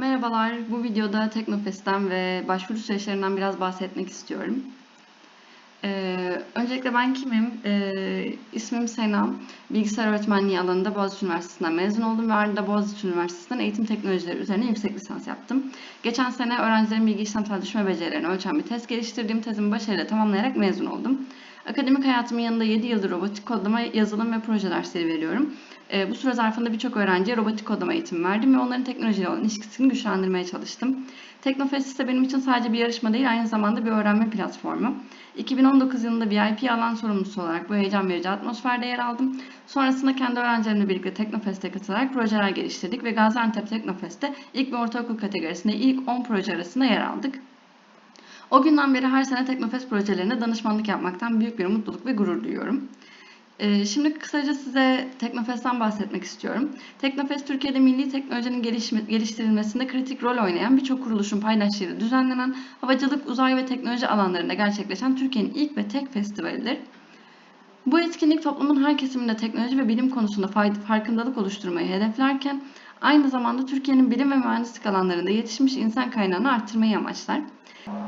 Merhabalar, bu videoda Teknofest'ten ve başvuru süreçlerinden biraz bahsetmek istiyorum. Ee, öncelikle ben kimim? Ee, ismim Sena. Bilgisayar öğretmenliği alanında Boğaziçi Üniversitesi'nden mezun oldum ve ardından Boğaziçi Üniversitesi'nden eğitim teknolojileri üzerine yüksek lisans yaptım. Geçen sene öğrencilerin bilgi işlemsel düşme becerilerini ölçen bir test geliştirdiğim tezimi başarıyla tamamlayarak mezun oldum. Akademik hayatımın yanında 7 yıldır robotik kodlama, yazılım ve proje dersleri veriyorum. Ee, bu süre zarfında birçok öğrenciye robotik kodlama eğitimi verdim ve onların teknolojiyle olan ilişkisini güçlendirmeye çalıştım. Teknofest ise benim için sadece bir yarışma değil, aynı zamanda bir öğrenme platformu. 2019 yılında VIP alan sorumlusu olarak bu heyecan verici atmosferde yer aldım. Sonrasında kendi öğrencilerimle birlikte Teknofest'e katılarak projeler geliştirdik ve Gaziantep Teknofest'te ilk ve ortaokul kategorisinde ilk 10 proje arasında yer aldık. O günden beri her sene Teknofest projelerine danışmanlık yapmaktan büyük bir mutluluk ve gurur duyuyorum. Ee, Şimdi kısaca size Teknofest'ten bahsetmek istiyorum. Teknofest Türkiye'de milli teknolojinin geliştirilmesinde kritik rol oynayan birçok kuruluşun paydaşlığıyla düzenlenen havacılık, uzay ve teknoloji alanlarında gerçekleşen Türkiye'nin ilk ve tek festivalidir. Bu etkinlik toplumun her kesiminde teknoloji ve bilim konusunda farkındalık oluşturmayı hedeflerken aynı zamanda Türkiye'nin bilim ve mühendislik alanlarında yetişmiş insan kaynağını arttırmayı amaçlar.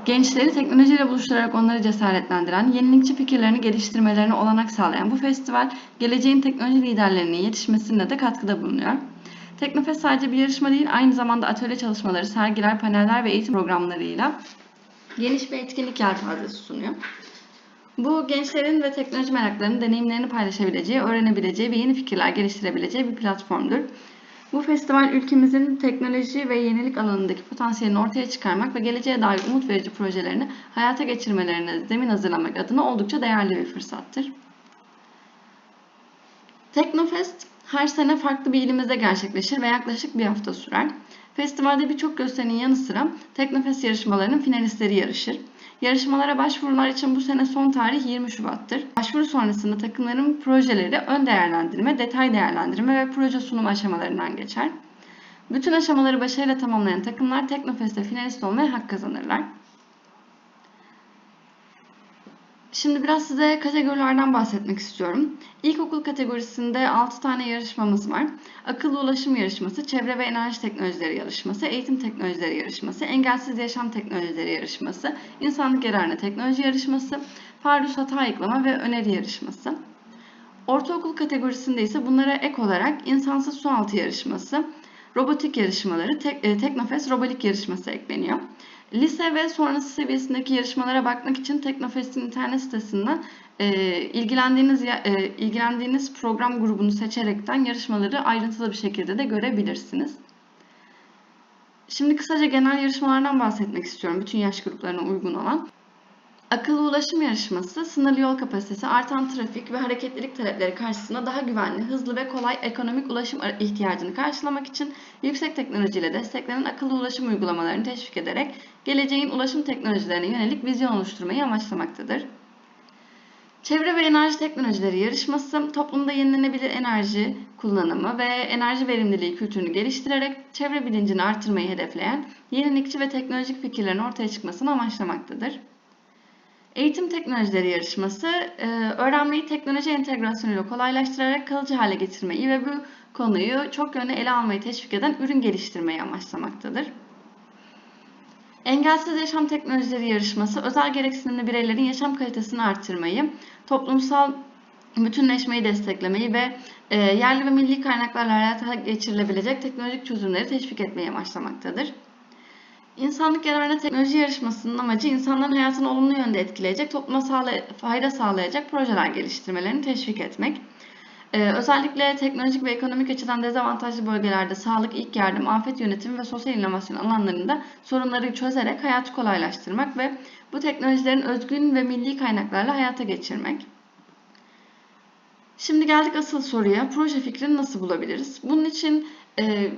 Gençleri teknolojiyle buluşturarak onları cesaretlendiren, yenilikçi fikirlerini geliştirmelerine olanak sağlayan bu festival, geleceğin teknoloji liderlerinin yetişmesine de katkıda bulunuyor. Teknofest sadece bir yarışma değil, aynı zamanda atölye çalışmaları, sergiler, paneller ve eğitim programlarıyla geniş bir etkinlik yelpazesi sunuyor. Bu gençlerin ve teknoloji meraklarının deneyimlerini paylaşabileceği, öğrenebileceği ve yeni fikirler geliştirebileceği bir platformdur. Bu festival ülkemizin teknoloji ve yenilik alanındaki potansiyelini ortaya çıkarmak ve geleceğe dair umut verici projelerini hayata geçirmelerine zemin hazırlamak adına oldukça değerli bir fırsattır. Teknofest her sene farklı bir ilimizde gerçekleşir ve yaklaşık bir hafta sürer. Festivalde birçok gösterinin yanı sıra Teknofest yarışmalarının finalistleri yarışır. Yarışmalara başvurular için bu sene son tarih 20 Şubat'tır. Başvuru sonrasında takımların projeleri ön değerlendirme, detay değerlendirme ve proje sunum aşamalarından geçer. Bütün aşamaları başarıyla tamamlayan takımlar Teknofest'te finalist olmaya hak kazanırlar. Şimdi biraz size kategorilerden bahsetmek istiyorum. İlkokul kategorisinde 6 tane yarışmamız var. Akıllı ulaşım yarışması, çevre ve enerji teknolojileri yarışması, eğitim teknolojileri yarışması, engelsiz yaşam teknolojileri yarışması, insanlık yararına teknoloji yarışması, pardüs hata ayıklama ve öneri yarışması. Ortaokul kategorisinde ise bunlara ek olarak insansız sualtı yarışması, robotik yarışmaları, tek, e, Teknofest robotik yarışması ekleniyor. Lise ve sonrası seviyesindeki yarışmalara bakmak için Teknofest'in internet sitesinden e, ilgilendiğiniz e, ilgilendiğiniz program grubunu seçerekten yarışmaları ayrıntılı bir şekilde de görebilirsiniz. Şimdi kısaca genel yarışmalardan bahsetmek istiyorum. Bütün yaş gruplarına uygun olan. Akıllı ulaşım yarışması, sınırlı yol kapasitesi, artan trafik ve hareketlilik talepleri karşısında daha güvenli, hızlı ve kolay ekonomik ulaşım ihtiyacını karşılamak için yüksek teknolojiyle desteklenen akıllı ulaşım uygulamalarını teşvik ederek geleceğin ulaşım teknolojilerine yönelik vizyon oluşturmayı amaçlamaktadır. Çevre ve enerji teknolojileri yarışması toplumda yenilenebilir enerji kullanımı ve enerji verimliliği kültürünü geliştirerek çevre bilincini artırmayı hedefleyen yenilikçi ve teknolojik fikirlerin ortaya çıkmasını amaçlamaktadır. Eğitim teknolojileri yarışması, e, öğrenmeyi teknoloji entegrasyonuyla kolaylaştırarak kalıcı hale getirmeyi ve bu konuyu çok yönlü ele almayı teşvik eden ürün geliştirmeyi amaçlamaktadır. Engelsiz Yaşam Teknolojileri yarışması, özel gereksinimli bireylerin yaşam kalitesini artırmayı, toplumsal bütünleşmeyi desteklemeyi ve e, yerli ve milli kaynaklarla hayata geçirilebilecek teknolojik çözümleri teşvik etmeyi amaçlamaktadır. İnsanlık yararına teknoloji yarışmasının amacı insanların hayatını olumlu yönde etkileyecek, topluma sağlay- fayda sağlayacak projeler geliştirmelerini teşvik etmek. Ee, özellikle teknolojik ve ekonomik açıdan dezavantajlı bölgelerde sağlık, ilk yardım, afet yönetimi ve sosyal inovasyon alanlarında sorunları çözerek hayatı kolaylaştırmak ve bu teknolojilerin özgün ve milli kaynaklarla hayata geçirmek. Şimdi geldik asıl soruya. Proje fikrini nasıl bulabiliriz? Bunun için e,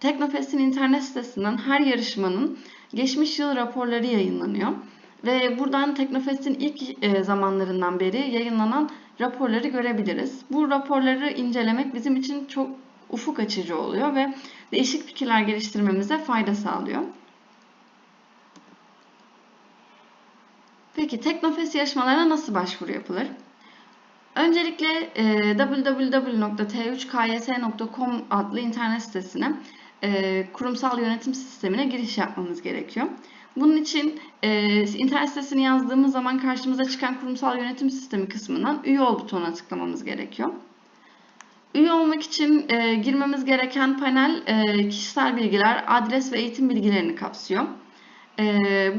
Teknofest'in internet sitesinden her yarışmanın geçmiş yıl raporları yayınlanıyor. Ve buradan Teknofest'in ilk e, zamanlarından beri yayınlanan raporları görebiliriz. Bu raporları incelemek bizim için çok ufuk açıcı oluyor ve değişik fikirler geliştirmemize fayda sağlıyor. Peki Teknofest yarışmalarına nasıl başvuru yapılır? Öncelikle e, www.t3kys.com adlı internet sitesine e, kurumsal yönetim sistemine giriş yapmamız gerekiyor. Bunun için e, internet sitesini yazdığımız zaman karşımıza çıkan kurumsal yönetim sistemi kısmından üye ol butonuna tıklamamız gerekiyor. Üye olmak için e, girmemiz gereken panel e, kişisel bilgiler, adres ve eğitim bilgilerini kapsıyor. E,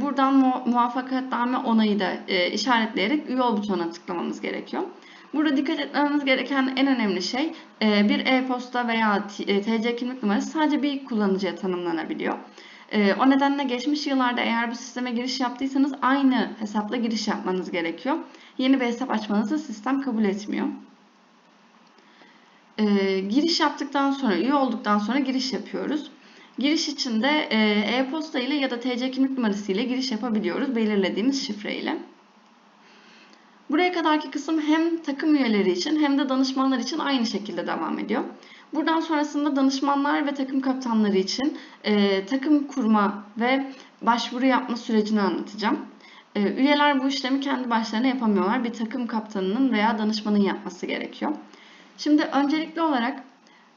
buradan mu muvaffakatname onayı da e, işaretleyerek üye ol butonuna tıklamamız gerekiyor. Burada dikkat etmemiz gereken en önemli şey e, bir e-posta veya TC kimlik numarası sadece bir kullanıcıya tanımlanabiliyor. E, o nedenle geçmiş yıllarda eğer bu sisteme giriş yaptıysanız aynı hesapla giriş yapmanız gerekiyor. Yeni bir hesap açmanızı sistem kabul etmiyor. E, giriş yaptıktan sonra, üye olduktan sonra giriş yapıyoruz. Giriş için de e-posta ile ya da TC kimlik numarası ile giriş yapabiliyoruz belirlediğimiz şifre ile. Buraya kadarki kısım hem takım üyeleri için hem de danışmanlar için aynı şekilde devam ediyor. Buradan sonrasında danışmanlar ve takım kaptanları için e, takım kurma ve başvuru yapma sürecini anlatacağım. E, üyeler bu işlemi kendi başlarına yapamıyorlar. Bir takım kaptanının veya danışmanın yapması gerekiyor. Şimdi öncelikli olarak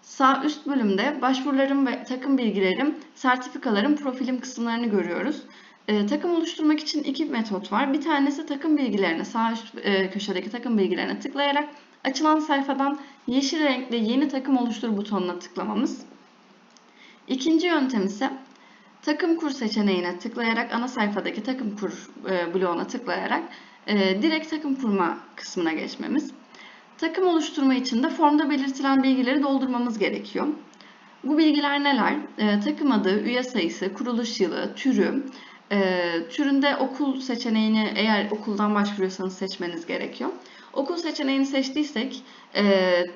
sağ üst bölümde başvurularım ve takım bilgilerim, sertifikalarım, profilim kısımlarını görüyoruz. E, takım oluşturmak için iki metot var. Bir tanesi takım bilgilerine, sağ üst e, köşedeki takım bilgilerine tıklayarak açılan sayfadan yeşil renkli yeni takım oluştur butonuna tıklamamız. İkinci yöntem ise takım kur seçeneğine tıklayarak ana sayfadaki takım kur e, bloğuna tıklayarak e, direkt takım kurma kısmına geçmemiz. Takım oluşturma için de formda belirtilen bilgileri doldurmamız gerekiyor. Bu bilgiler neler? E, takım adı, üye sayısı, kuruluş yılı, türü, e, türünde okul seçeneğini eğer okuldan başvuruyorsanız seçmeniz gerekiyor. Okul seçeneğini seçtiysek e,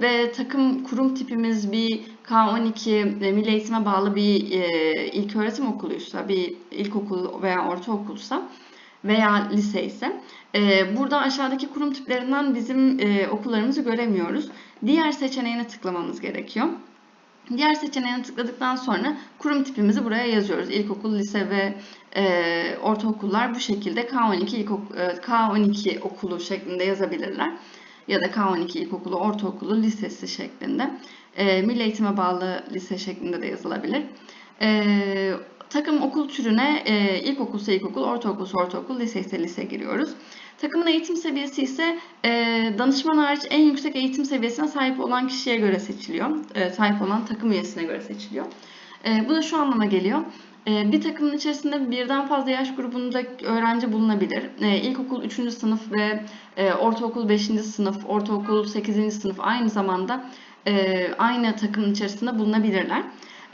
ve takım kurum tipimiz bir K12 e, Milli Eğitim'e bağlı bir e, ilköğretim okuluysa, bir ilkokul veya ortaokulsa veya lise ise e, burada aşağıdaki kurum tiplerinden bizim e, okullarımızı göremiyoruz. Diğer seçeneğine tıklamamız gerekiyor. Diğer seçeneğine tıkladıktan sonra kurum tipimizi buraya yazıyoruz. İlkokul, lise ve e, ortaokullar bu şekilde K12, ilkokul, e, K12 okulu şeklinde yazabilirler. Ya da K12 ilkokulu, ortaokulu, lisesi şeklinde. E, Milli eğitime bağlı lise şeklinde de yazılabilir. E, takım okul türüne e, ilkokulsa ilkokul, ortaokulsa ortaokul, lise ise lise giriyoruz. Takımın eğitim seviyesi ise e, danışman hariç en yüksek eğitim seviyesine sahip olan kişiye göre seçiliyor. E, sahip olan takım üyesine göre seçiliyor. E, bu da şu anlama geliyor. E, bir takımın içerisinde birden fazla yaş grubunda öğrenci bulunabilir. E, ilkokul 3. sınıf ve e, ortaokul 5. sınıf, ortaokul 8. sınıf aynı zamanda aynı takımın içerisinde bulunabilirler.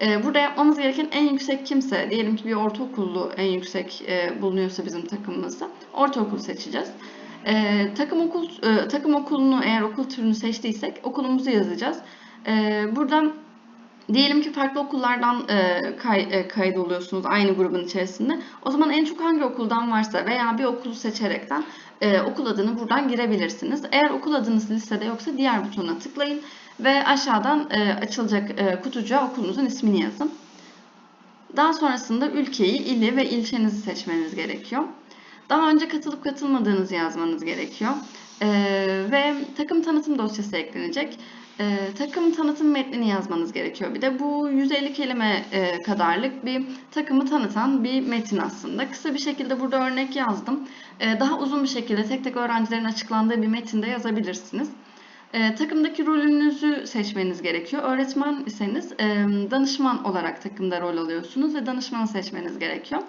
E, burada yapmamız gereken en yüksek kimse, diyelim ki bir ortaokullu en yüksek e, bulunuyorsa bizim takımımızda, ortaokul seçeceğiz. E, takım okul e, takım okulunu eğer okul türünü seçtiysek okulumuzu yazacağız. E, buradan diyelim ki farklı okullardan e, kay, e, kaydoluyorsunuz aynı grubun içerisinde. O zaman en çok hangi okuldan varsa veya bir okulu seçerekten e, okul adını buradan girebilirsiniz. Eğer okul adınız listede yoksa diğer butona tıklayın ve aşağıdan e, açılacak e, kutucuğa okulunuzun ismini yazın. Daha sonrasında ülkeyi, ili ve ilçenizi seçmeniz gerekiyor. Daha önce katılıp katılmadığınızı yazmanız gerekiyor. E, ve takım tanıtım dosyası eklenecek. E, takım tanıtım metnini yazmanız gerekiyor. Bir de bu 150 kelime e, kadarlık bir takımı tanıtan bir metin aslında. Kısa bir şekilde burada örnek yazdım. E, daha uzun bir şekilde tek tek öğrencilerin açıklandığı bir metinde yazabilirsiniz. E, takımdaki rolünüzü seçmeniz gerekiyor. Öğretmen iseniz e, danışman olarak takımda rol alıyorsunuz ve danışmanı seçmeniz gerekiyor.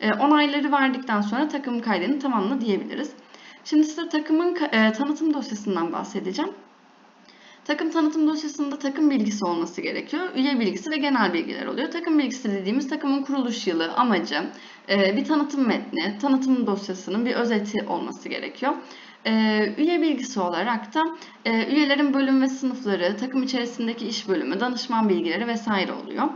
E, onayları verdikten sonra takım kaydını tamamla diyebiliriz. Şimdi size takımın e, tanıtım dosyasından bahsedeceğim. Takım tanıtım dosyasında takım bilgisi olması gerekiyor. Üye bilgisi ve genel bilgiler oluyor. Takım bilgisi dediğimiz takımın kuruluş yılı, amacı, e, bir tanıtım metni, tanıtım dosyasının bir özeti olması gerekiyor. Ee, üye bilgisi olarak da e, üyelerin bölüm ve sınıfları, takım içerisindeki iş bölümü, danışman bilgileri vesaire oluyor.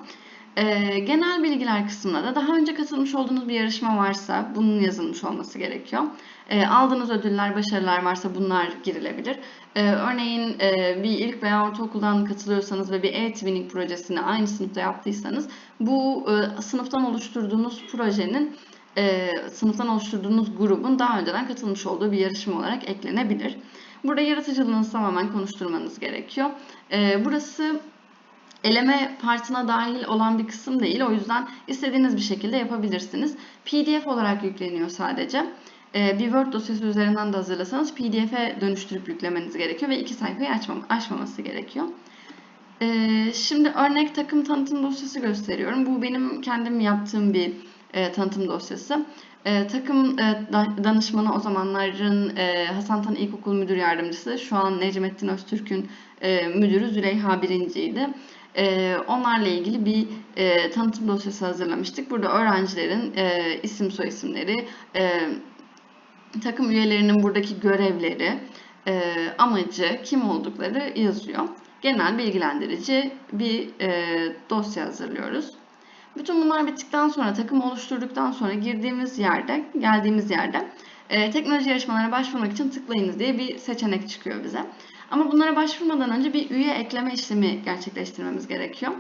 Ee, genel bilgiler kısmında da daha önce katılmış olduğunuz bir yarışma varsa bunun yazılmış olması gerekiyor. Ee, aldığınız ödüller, başarılar varsa bunlar girilebilir. örneğin e, bir ilk veya ortaokuldan katılıyorsanız ve bir e-twinning projesini aynı sınıfta yaptıysanız bu e, sınıftan oluşturduğunuz projenin e, sınıftan oluşturduğunuz grubun daha önceden katılmış olduğu bir yarışma olarak eklenebilir. Burada yaratıcılığınızı tamamen konuşturmanız gerekiyor. E, burası eleme partına dahil olan bir kısım değil. O yüzden istediğiniz bir şekilde yapabilirsiniz. PDF olarak yükleniyor sadece. Ee, bir Word dosyası üzerinden de hazırlasanız PDF'e dönüştürüp yüklemeniz gerekiyor ve iki sayfayı açmam, açmaması gerekiyor. Ee, şimdi örnek takım tanıtım dosyası gösteriyorum. Bu benim kendim yaptığım bir e, tanıtım dosyası. E, takım e, da- danışmanı o zamanların e, Hasan Tan İlkokul Müdür Yardımcısı. Şu an Necmettin Öztürk'ün e, müdürü Züleyha Birinci'ydi. E, onlarla ilgili bir e, tanıtım dosyası hazırlamıştık. Burada öğrencilerin e, isim soyisimleri, e, takım üyelerinin buradaki görevleri, e, amacı, kim oldukları yazıyor. Genel bilgilendirici bir e, dosya hazırlıyoruz. Bütün bunlar bittikten sonra, takım oluşturduktan sonra girdiğimiz yerde, geldiğimiz yerde e, teknoloji yarışmalarına başvurmak için tıklayınız diye bir seçenek çıkıyor bize. Ama bunlara başvurmadan önce bir üye ekleme işlemi gerçekleştirmemiz gerekiyor.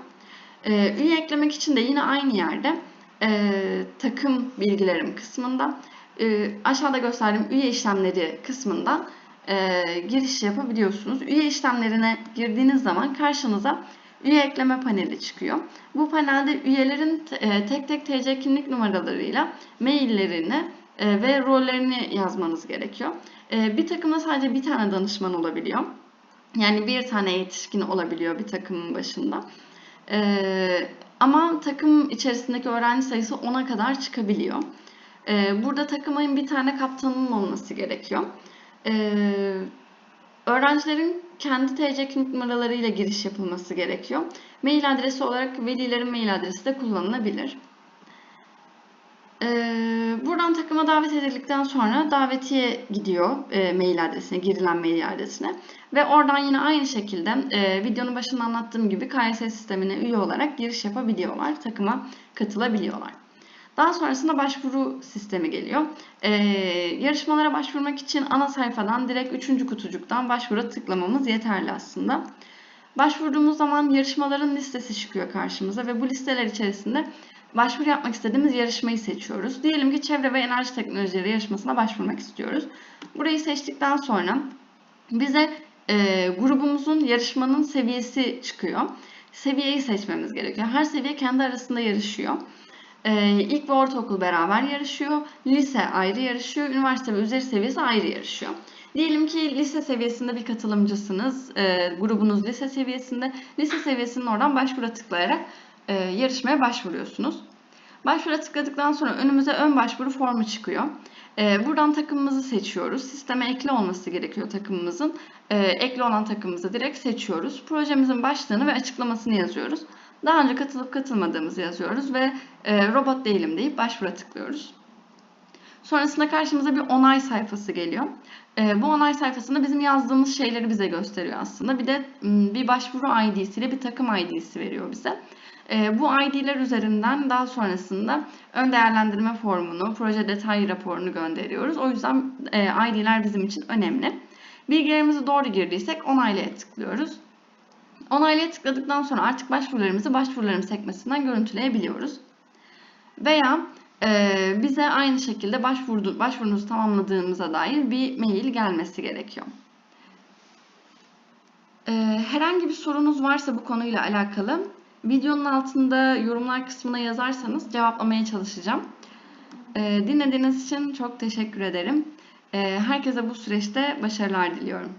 E, üye eklemek için de yine aynı yerde e, takım bilgilerim kısmında e, aşağıda gösterdiğim üye işlemleri kısmından e, giriş yapabiliyorsunuz. Üye işlemlerine girdiğiniz zaman karşınıza üye ekleme paneli çıkıyor. Bu panelde üyelerin e, tek tek TC kimlik numaralarıyla maillerini e, ve rollerini yazmanız gerekiyor. E, bir takımda sadece bir tane danışman olabiliyor. Yani bir tane yetişkin olabiliyor bir takımın başında. Ama takım içerisindeki öğrenci sayısı 10'a kadar çıkabiliyor. Burada takımın bir tane kaptanının olması gerekiyor. Öğrencilerin kendi TC kimlik numaralarıyla giriş yapılması gerekiyor. Mail adresi olarak velilerin mail adresi de kullanılabilir. Ee, buradan takıma davet edildikten sonra davetiye gidiyor e, mail adresine, girilen mail adresine. Ve oradan yine aynı şekilde e, videonun başında anlattığım gibi KYS sistemine üye olarak giriş yapabiliyorlar, takıma katılabiliyorlar. Daha sonrasında başvuru sistemi geliyor. Ee, yarışmalara başvurmak için ana sayfadan direkt 3. kutucuktan başvura tıklamamız yeterli aslında. Başvurduğumuz zaman yarışmaların listesi çıkıyor karşımıza ve bu listeler içerisinde başvuru yapmak istediğimiz yarışmayı seçiyoruz. Diyelim ki çevre ve enerji teknolojileri yarışmasına başvurmak istiyoruz. Burayı seçtikten sonra bize e, grubumuzun yarışmanın seviyesi çıkıyor. Seviyeyi seçmemiz gerekiyor. Her seviye kendi arasında yarışıyor. Ee, ilk ve ortaokul beraber yarışıyor. Lise ayrı yarışıyor. Üniversite ve üzeri seviyesi ayrı yarışıyor. Diyelim ki lise seviyesinde bir katılımcısınız. E, grubunuz lise seviyesinde. Lise seviyesinin oradan başvura tıklayarak e, yarışmaya başvuruyorsunuz. Başvura tıkladıktan sonra önümüze ön başvuru formu çıkıyor. E, buradan takımımızı seçiyoruz. Sisteme ekli olması gerekiyor takımımızın. E, ekli olan takımımızı direkt seçiyoruz. Projemizin başlığını ve açıklamasını yazıyoruz. Daha önce katılıp katılmadığımızı yazıyoruz ve e, robot değilim deyip başvura tıklıyoruz. Sonrasında karşımıza bir onay sayfası geliyor. E, bu onay sayfasında bizim yazdığımız şeyleri bize gösteriyor aslında. Bir de bir başvuru ID'si ile bir takım ID'si veriyor bize. E, bu ID'ler üzerinden daha sonrasında ön değerlendirme formunu, proje detay raporunu gönderiyoruz. O yüzden e, ID'ler bizim için önemli. Bilgilerimizi doğru girdiysek onaylaya tıklıyoruz. Onaylaya tıkladıktan sonra artık başvurularımızı başvurularım sekmesinden görüntüleyebiliyoruz. Veya e, bize aynı şekilde başvurdu, başvurunuzu tamamladığımıza dair bir mail gelmesi gerekiyor. E, herhangi bir sorunuz varsa bu konuyla alakalı videonun altında yorumlar kısmına yazarsanız cevaplamaya çalışacağım. E, dinlediğiniz için çok teşekkür ederim. E, herkese bu süreçte başarılar diliyorum.